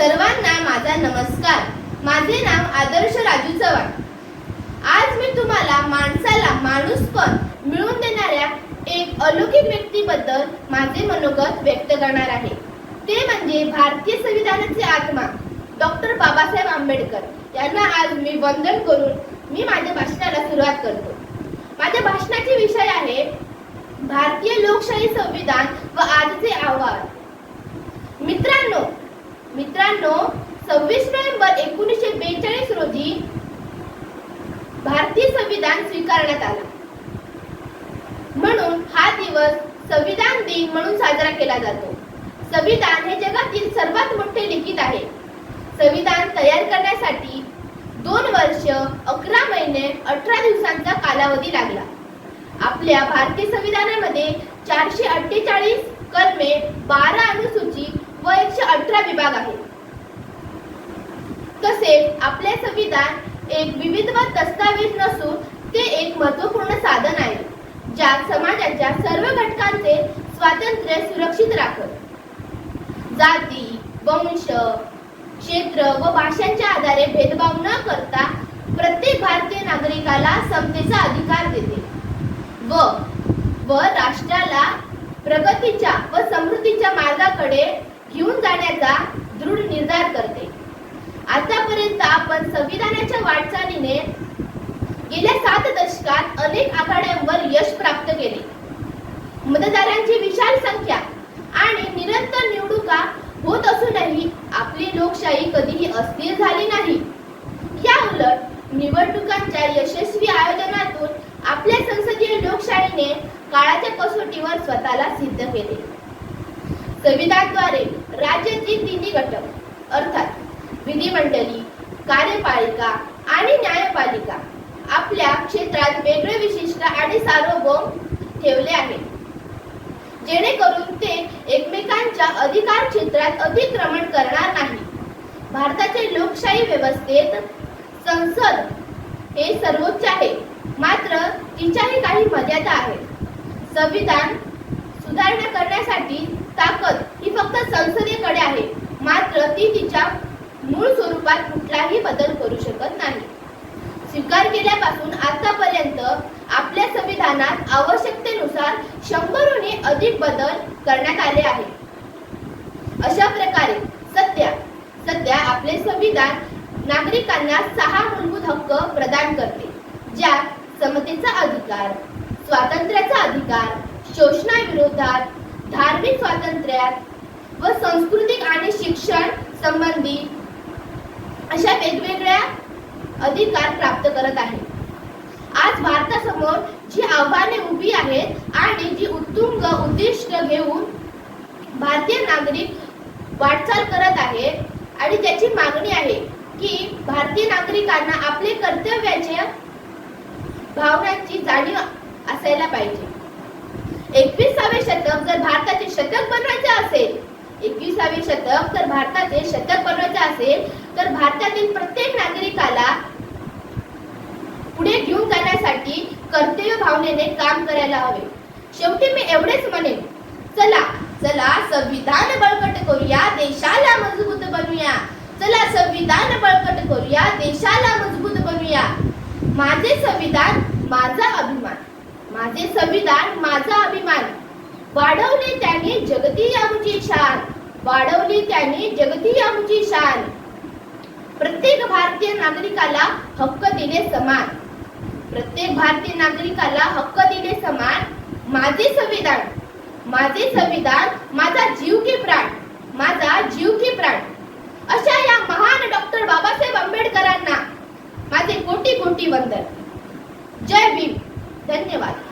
सर्वांना माझा नमस्कार. माझे नाव आदर्श राजू चव्हाण. आज मी तुम्हाला माणसाला माणूसपण मिळवून देणाऱ्या एक अलौकिक व्यक्तीबद्दल माझे मनोगत व्यक्त करणार आहे. ते म्हणजे भारतीय संविधानाचे आत्मा डॉक्टर बाबासाहेब आंबेडकर. यांना आज मी वंदन करून मी माझ्या भाषणाला सुरुवात करतो. माझ्या भाषणाचे विषय आहे भारतीय लोकशाही संविधान व आजचे आव्हान. मित्रांनो मित्रांनो सव्वीस नोव्हेंबर एकोणीसशे बेचाळीस रोजी भारतीय संविधान स्वीकारण्यात आला. म्हणून हा दिवस संविधान दिन म्हणून साजरा केला जातो. संविधान हे जगातील सर्वात मोठे लिखित आहे. संविधान तयार करण्यासाठी दोन वर्ष अकरा महिने अठरा दिवसांचा कालावधी लागला. आपल्या भारतीय संविधानामध्ये चारशे अठ्ठेचाळीस कलमे बारा एकशे विभाग आहे. तसेच आपले संविधान एक विविध दस्तावेज नसून ते एक महत्त्वपूर्ण साधन आहे ज्यात समाजाच्या सर्व घटकांचे स्वातंत्र्य सुरक्षित राखत. जाती वंश क्षेत्र व भाषांच्या आधारे भेदभाव न करता प्रत्येक भारतीय नागरिकाला समतेचा अधिकार देते व व राष्ट्राला प्रगतीच्या व समृद्धीच्या मार्गाकडे घेऊन जाण्याचा दृढ निर्धार करते. आतापर्यंत आपण संविधानाच्या वाटचालीने गेल्या सात दशकात अनेक आघाड्यांवर यश प्राप्त केले. मतदारांची विशाल संख्या आणि निरंतर निवडणुका होत असूनही आपली लोकशाही कधीही अस्थिर झाली नाही. या उलट निवडणुकांच्या यशस्वी आयोजनातून आपल्या संसदीय लोकशाहीने काळाच्या कसोटीवर स्वतःला सिद्ध केले. संविधानद्वारे राज्यातील तिन्ही घटक अर्थात विधिमंडळी कार्यपालिका आणि न्यायपालिका आपल्या क्षेत्रात वेगळे विशिष्ट आणि सार्वभौम ठेवले आहे. जेणेकरून ते एकमेकांच्या अधिकार क्षेत्रात अतिक्रमण करणार नाही. भारताच्या लोकशाही व्यवस्थेत संसद हे सर्वोच्च आहे. मात्र तिच्याही काही मर्यादा आहेत. संविधान सुधारणा करण्यासाठी ताकद ही फक्त संसदेकडे आहे. मात्र ती तिच्या मूळ स्वरूपात कुठलाही बदल करू शकत नाही. स्वीकार केल्यापासून आतापर्यंत आपल्या संविधानात आवश्यकतेनुसार शंभरहूनही अधिक बदल करण्यात आले आहे अशा प्रकारे सध्या सध्या आपले संविधान नागरिकांना सहा मूलभूत हक्क प्रदान करते ज्यात समतेचा अधिकार स्वातंत्र्याचा अधिकार शोषणाविरोधात धार्मिक स्वातंत्र्यात व सांस्कृतिक आणि शिक्षण संबंधी अशा वेगवेगळ्या अधिकार प्राप्त करत आहे. आज भारतासमोर जी आव्हाने उभी आहेत आणि जी उत्तुंग उद्दिष्ट घेऊन भारतीय नागरिक वाटचाल करत आहे आणि त्याची मागणी आहे की भारतीय नागरिकांना आपले कर्तव्याच्या भावनांची जाणीव असायला पाहिजे. एकविसावे शतक जर भारत एकविसावे शतक तर भारताचे शतक बनवायचे असेल तर भारतातील प्रत्येक नागरिकाला पुढे घेऊन जाण्यासाठी कर्तव्य भावनेने काम करायला हवे. शेवटी मी एवढेच म्हणेन चला चला संविधान बळकट करूया देशाला मजबूत बनवूया. चला संविधान बळकट करूया देशाला मजबूत बनवूया. माझे संविधान माझा अभिमान. माझे संविधान माझा अभिमान. वाढवले त्याने जगती आमची शान. वाढवली त्याने जगती आमची शान. प्रत्येक भारतीय नागरिकाला हक्क दिले समान. प्रत्येक भारतीय नागरिकाला हक्क दिले समान. माझे संविधान माझे संविधान माझा जीव की प्राण माझा जीव की प्राण. अशा या महान डॉक्टर बाबासाहेब आंबेडकरांना माझे कोटी कोटी वंदन. जय भीम. धन्यवाद.